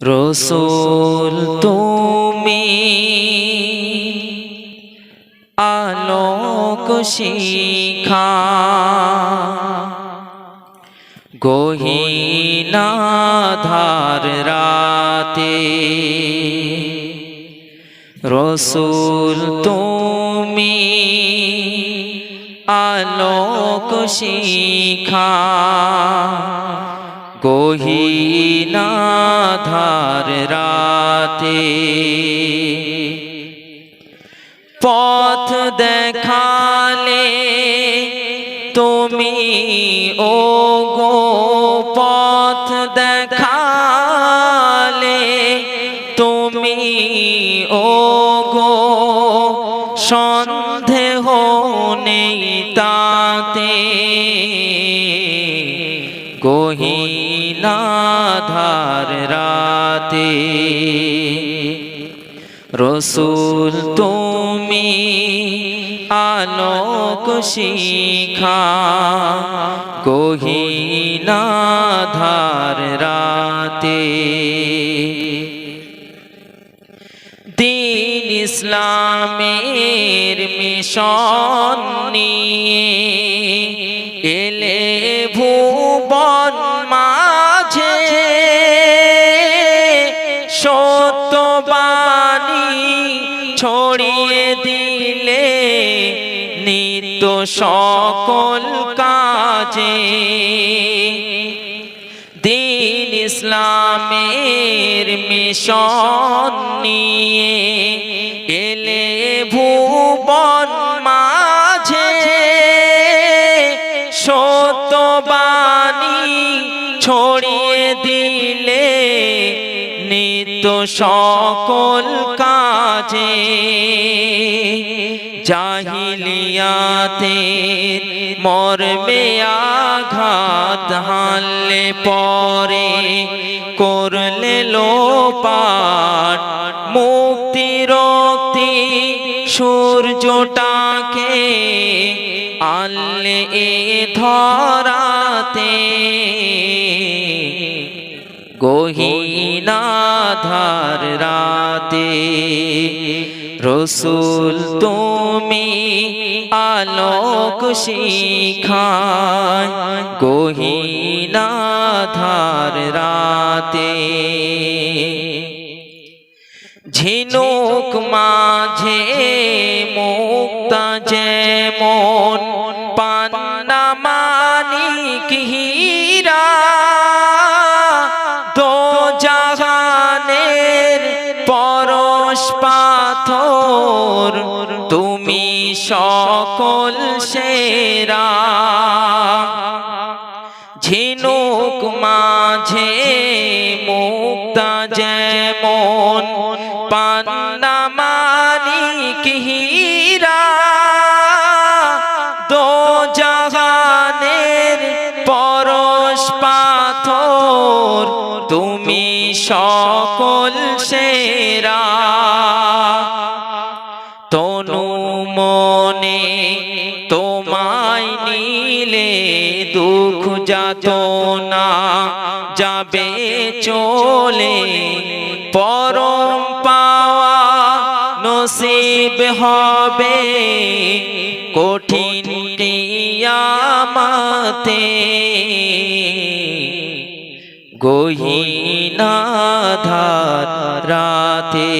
রসুল তুমি আলোক শিখা গহিনা ধার রাতে রসুল তুমি আলোক শিখা গহিনা ধার রাতে পথ দেখালে তুমি ও গো পথ দেখালে তুমি ও গো সন্দেহ নেই তাতে ধার রাতে। রসুল তুমি আলোক শিখা গহিনা ধার রাতে। দিন ইসলামের মিশন নিয়ে এলে ভুবন সত্যবাণী ছড়িয়ে দিলে নিত্য সকল কাজে। দিন ইসলামের মিশন নিয়ে এলে ভুবন মাঝে। সত্যবাণী ছড়িয়ে নিত্য সকল কাজে জাহিলিয়াতে মরবে আঘাত হানলে পরে করলে লোপাট মুক্তি রক্তি সূর্যটাকে আনলে এ ধরাতে গহিনা ধার রাতে। রসুল তুমি আলোক শিখায় গহিনা ধার রাতে। ঝিনুক মাঝে মুক্তা যেমন পাথর, তুমি সকল সেরা। ঝিনুক মাঝে মুক্তা যেমন, পান্না মানিক হীরা। দো জাহানের পরশ পাথর, তুমি সকল সেরা। তনু মনে তোমায় নিলে দুঃখ যাত না যাবে চলে। পরম পাওয়া নসিব হবে কঠিন টিয়ামাতে গহিনা ধার রাতে